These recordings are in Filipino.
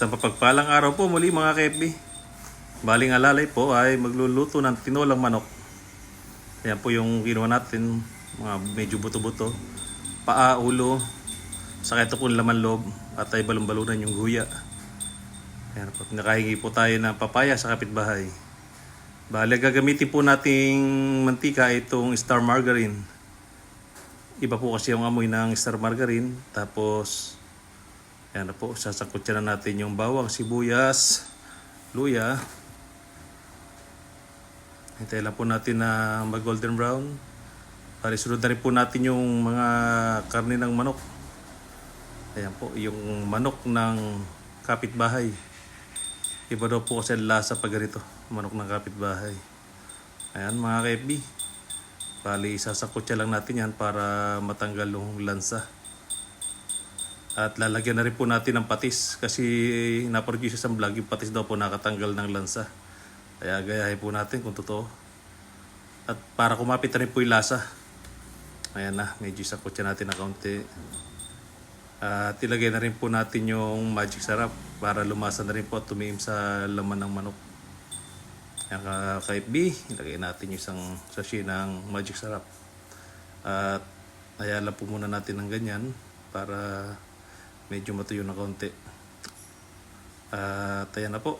Sa papagpalang araw po muli mga kaibi. Baling alalay po ay magluluto ng tinolang manok. Ayan po yung ginawa natin, mga medyo buto-buto. Paa, ulo, saka ito po laman loob at ay balon-balunan yung guya. Ayan po, nakahingi po tayo ng papaya sa kapitbahay. Bale, gagamitin po nating mantika itong star margarine. Iba po kasi yung amoy ng star margarine. Tapos, Ayan na po, sasakutyan na natin yung bawang, sibuyas, luya. Hintayin lang po natin na mag golden brown. Para sunod na rin po natin yung mga karne ng manok. Ayan po, yung manok ng kapitbahay. Iba daw po kasi lasa pag ganito, manok ng kapitbahay. Ayan mga kaibi. Bali, sasakutya lang natin yan para matanggal yung lansa. At lalagyan na rin po natin ng patis kasi naproduce sa vlog yung patis daw po nakatanggal ng lansa. Kaya gayahin po natin kung totoo. At para kumapit rin po yung lasa. Ayan na, medyo sa kutsa natin na kaunti. At ilagay na rin po natin yung magic sarap para lumasa na rin po at tumiim sa laman ng manok. Ayan ka kahit B, ilagay natin yung isang sachet ng magic sarap. At ayan lang po muna natin ng ganyan para medyo matuyo na konti. At ayan na po.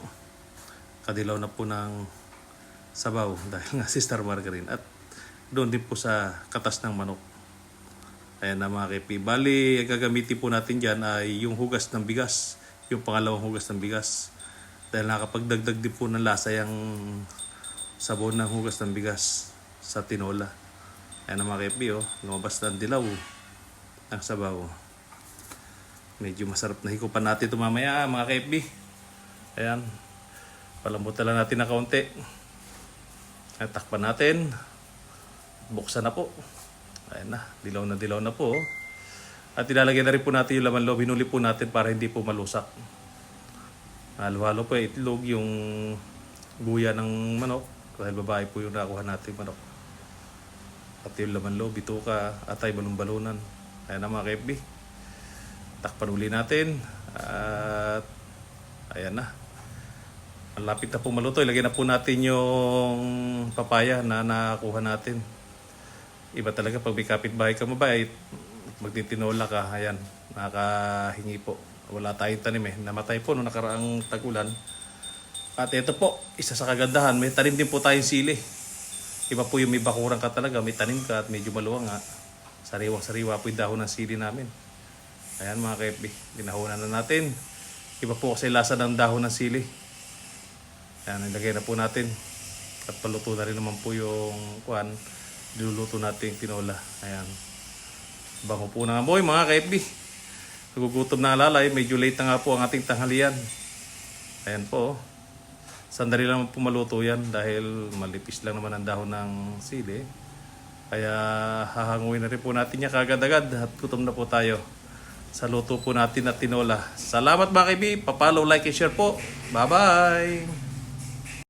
Kadilaw na po ng sabaw dahil nga si Star Margarine. At doon din po sa katas ng manok. Ayan na mga kepi. Bali, ang gagamitin po natin dyan ay yung hugas ng bigas. Yung pangalawang hugas ng bigas. Dahil nakapagdagdag din po ng lasa yung sabon ng hugas ng bigas sa tinola. Ayan na mga kepi, oh. lumabas na ang dilaw ng sabaw. Medyo masarap na hikupan natin ito mamaya mga KFB. Ayan. Palambutan lang natin na kaunti. At takpan natin. Buksan na po. Ayan na. Dilaw na dilaw na po. At ilalagay na rin po natin yung laman loob. Hinuli po natin para hindi po malusak. Halo-halo po itlog yung guya ng manok. Dahil babae po yung nakuha natin manok. Pati yung laman loob, bituka, atay, balon-balunan. Ayan na mga KFB takpan uli natin. At ayan na. Malapit na po maluto. Ilagay na po natin yung papaya na nakuha natin. Iba talaga pag may kapitbahay ka mabait magtitinola ka ayan nakahingi po. Wala tayong tanim eh. Namatay po noong nakaraang tagulan. At ito po isa sa kagandahan may tanim din po tayong sili. Iba po yung may bakurang ka talaga may tanim ka at medyo maluwang nga. Sariwang sariwa po yung dahon ng sili namin Ayan mga ginahunan na natin. Iba po kasi lasa ng dahon ng sili. Ayan, ilagay na po natin. At paluto na rin naman po yung kuan. Diluluto natin tinola. Ayan. Bango po ng amoy mga KFB. Nagugutom na alalay, medyo late na nga po ang ating tanghalian. Ayan po. oh. Sandali lang po maluto yan dahil malipis lang naman ang dahon ng sili. Kaya hahanguin na rin po natin niya kagad-agad at gutom na po tayo sa luto po natin na tinola. Salamat mga kaibi. Papalo, like, and share po. Bye-bye!